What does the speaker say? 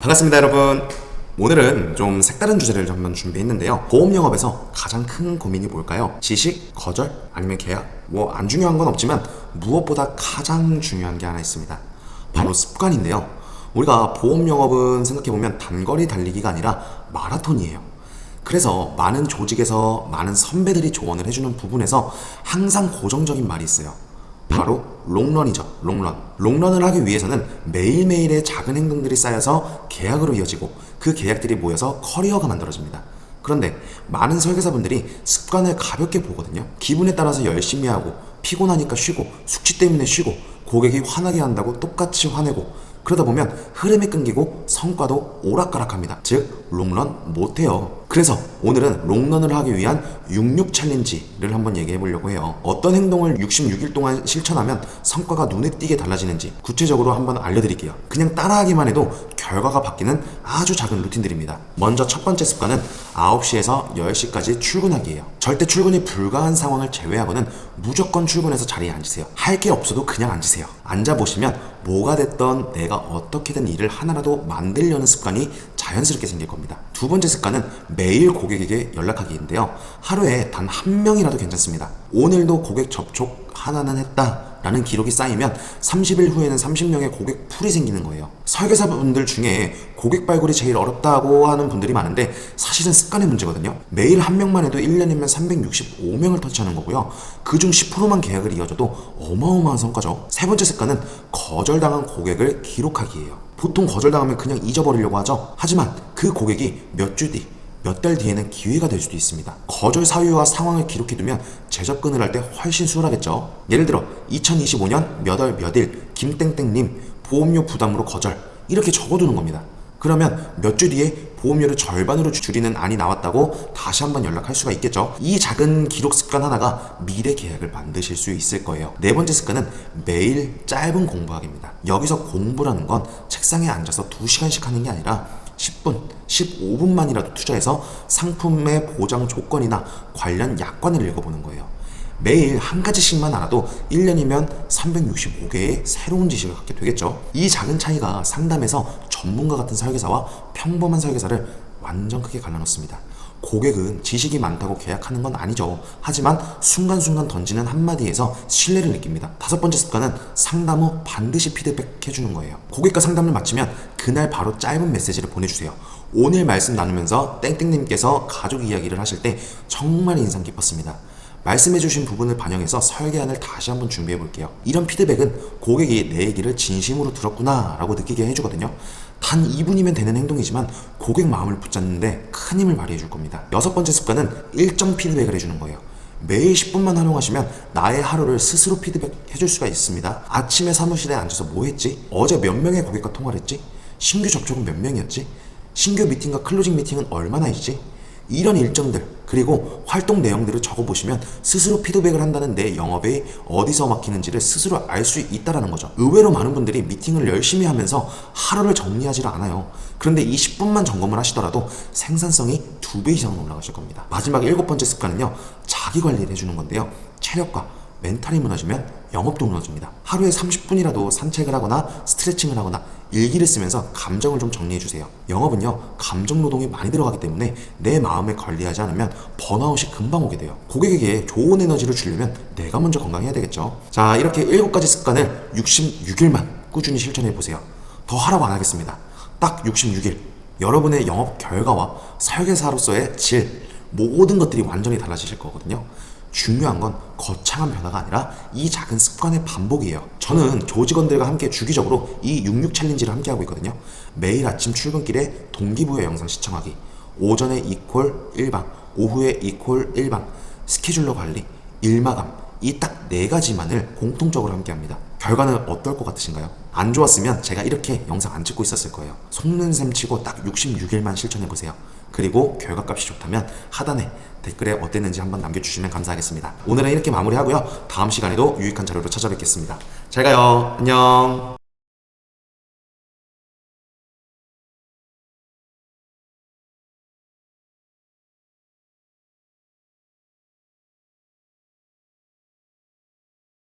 반갑습니다 여러분. 오늘은 좀 색다른 주제를 한번 준비했는데요. 보험 영업에서 가장 큰 고민이 뭘까요? 지식, 거절, 아니면 계약? 뭐 안 중요한 건 없지만 무엇보다 가장 중요한 게 하나 있습니다. 바로 습관인데요. 우리가 보험 영업은 생각해보면 단거리 달리기가 아니라 마라톤이에요. 그래서 많은 조직에서 많은 선배들이 조언을 해주는 부분에서 항상 고정적인 말이 있어요 바로 롱런이죠. 롱런. 롱런을 하기 위해서는 매일매일의 작은 행동들이 쌓여서 계약으로 이어지고 그 계약들이 모여서 커리어가 만들어집니다. 그런데 많은 설계사분들이 습관을 가볍게 보거든요. 기분에 따라서 열심히 하고 피곤하니까 쉬고 숙취 때문에 쉬고 고객이 화나게 한다고 똑같이 화내고 그러다 보면 흐름이 끊기고 성과도 오락가락합니다. 즉 롱런 못해요. 그래서 오늘은 롱런을 하기 위한 66 챌린지를 한번 얘기해 보려고 해요. 어떤 행동을 66일 동안 실천하면 성과가 눈에 띄게 달라지는지 구체적으로 한번 알려드릴게요. 그냥 따라하기만 해도 결과가 바뀌는 아주 작은 루틴들입니다. 먼저 첫 번째 습관은 9시에서 10시까지 출근하기예요. 절대 출근이 불가한 상황을 제외하고는 무조건 출근해서 자리에 앉으세요. 할 게 없어도 그냥 앉으세요. 앉아보시면 뭐가 됐던 내가 어떻게든 일을 하나라도 만들려는 습관이 자연스럽게 생길 겁니다. 두 번째 습관은 매일 고객에게 연락하기인데요. 하루에 단 한 명이라도 괜찮습니다. 오늘도 고객 접촉 하나는 했다. 라는 기록이 쌓이면 30일 후에는 30명의 고객 풀이 생기는 거예요. 설계사분들 중에 고객 발굴이 제일 어렵다고 하는 분들이 많은데 사실은 습관의 문제거든요. 매일 한 명만 해도 1년이면 365명을 터치하는 거고요. 그중 10%만 계약을 이어져도 어마어마한 성과죠. 세 번째 습관은 거절당한 고객을 기록하기예요. 보통 거절당하면 그냥 잊어버리려고 하죠. 하지만 그 고객이 몇 주 뒤, 몇 달 뒤에는 기회가 될 수도 있습니다. 거절 사유와 상황을 기록해두면 재접근을 할 때 훨씬 수월하겠죠. 예를 들어 2025년 몇 월 몇일 김땡땡님 보험료 부담으로 거절 이렇게 적어두는 겁니다. 그러면 몇 주 뒤에 보험료를 절반으로 줄이는 안이 나왔다고 다시 한번 연락할 수가 있겠죠. 이 작은 기록 습관 하나가 미래 계약을 만드실 수 있을 거예요. 네 번째 습관은 매일 짧은 공부하기입니다. 여기서 공부라는 건 책상에 앉아서 2시간씩 하는 게 아니라 10분, 15분만이라도 투자해서 상품의 보장 조건이나 관련 약관을 읽어보는 거예요. 매일 한 가지씩만 알아도 1년이면 365개의 새로운 지식을 갖게 되겠죠. 이 작은 차이가 상담에서 전문가 같은 설계사와 평범한 설계사를 완전 크게 갈라놓습니다. 고객은 지식이 많다고 계약하는 건 아니죠. 하지만 순간순간 던지는 한마디에서 신뢰를 느낍니다. 다섯 번째 습관은 상담 후 반드시 피드백 해주는 거예요. 고객과 상담을 마치면 그날 바로 짧은 메시지를 보내주세요. 오늘 말씀 나누면서 땡땡님께서 가족 이야기를 하실 때 정말 인상 깊었습니다. 말씀해주신 부분을 반영해서 설계안을 다시 한번 준비해 볼게요. 이런 피드백은 고객이 내 얘기를 진심으로 들었구나 라고 느끼게 해주거든요. 단 2분이면 되는 행동이지만 고객 마음을 붙잡는데 큰 힘을 발휘해 줄 겁니다. 여섯 번째 습관은 일정 피드백을 해주는 거예요. 매일 10분만 활용하시면 나의 하루를 스스로 피드백 해 줄 수가 있습니다. 아침에 사무실에 앉아서 뭐 했지? 어제 몇 명의 고객과 통화를 했지? 신규 접촉은 몇 명이었지? 신규 미팅과 클로징 미팅은 얼마나 있지? 이런 일정들 그리고 활동 내용들을 적어보시면 스스로 피드백을 한다는 내 영업에 어디서 막히는지를 스스로 알 수 있다라는 거죠. 의외로 많은 분들이 미팅을 열심히 하면서 하루를 정리하지 않아요. 그런데 이 10분만 점검을 하시더라도 생산성이 두 배 이상 올라가실 겁니다. 마지막 일곱 번째 습관은요. 자기 관리를 해주는 건데요. 체력과 멘탈이 무너지면 영업도 무너집니다. 하루에 30분이라도 산책을 하거나 스트레칭을 하거나 일기를 쓰면서 감정을 좀 정리해 주세요. 영업은요, 감정 노동이 많이 들어가기 때문에 내 마음을 관리하지 않으면 번아웃이 금방 오게 돼요. 고객에게 좋은 에너지를 주려면 내가 먼저 건강해야 되겠죠. 자, 이렇게 7가지 습관을 66일만 꾸준히 실천해 보세요. 더 하라고 안 하겠습니다. 딱 66일. 여러분의 영업 결과와 설계사로서의 질, 모든 것들이 완전히 달라지실 거거든요. 중요한 건 거창한 변화가 아니라 이 작은 습관의 반복이에요. 저는 조직원들과 함께 주기적으로 이 66 챌린지를 함께 하고 있거든요. 매일 아침 출근길에 동기부여 영상 시청하기, 오전에 이콜 1방, 오후에 이콜 1방, 스케줄러 관리, 일마감, 이 딱 네 가지만을 공통적으로 함께 합니다. 결과는 어떨 것 같으신가요? 안 좋았으면 제가 이렇게 영상 안 찍고 있었을 거예요. 속는 셈 치고 딱 66일만 실천해 보세요. 그리고 결과값이 좋다면 하단에 댓글에 어땠는지 한번 남겨주시면 감사하겠습니다. 오늘은 이렇게 마무리하고요. 다음 시간에도 유익한 자료로 찾아뵙겠습니다. 잘 가요. 안녕.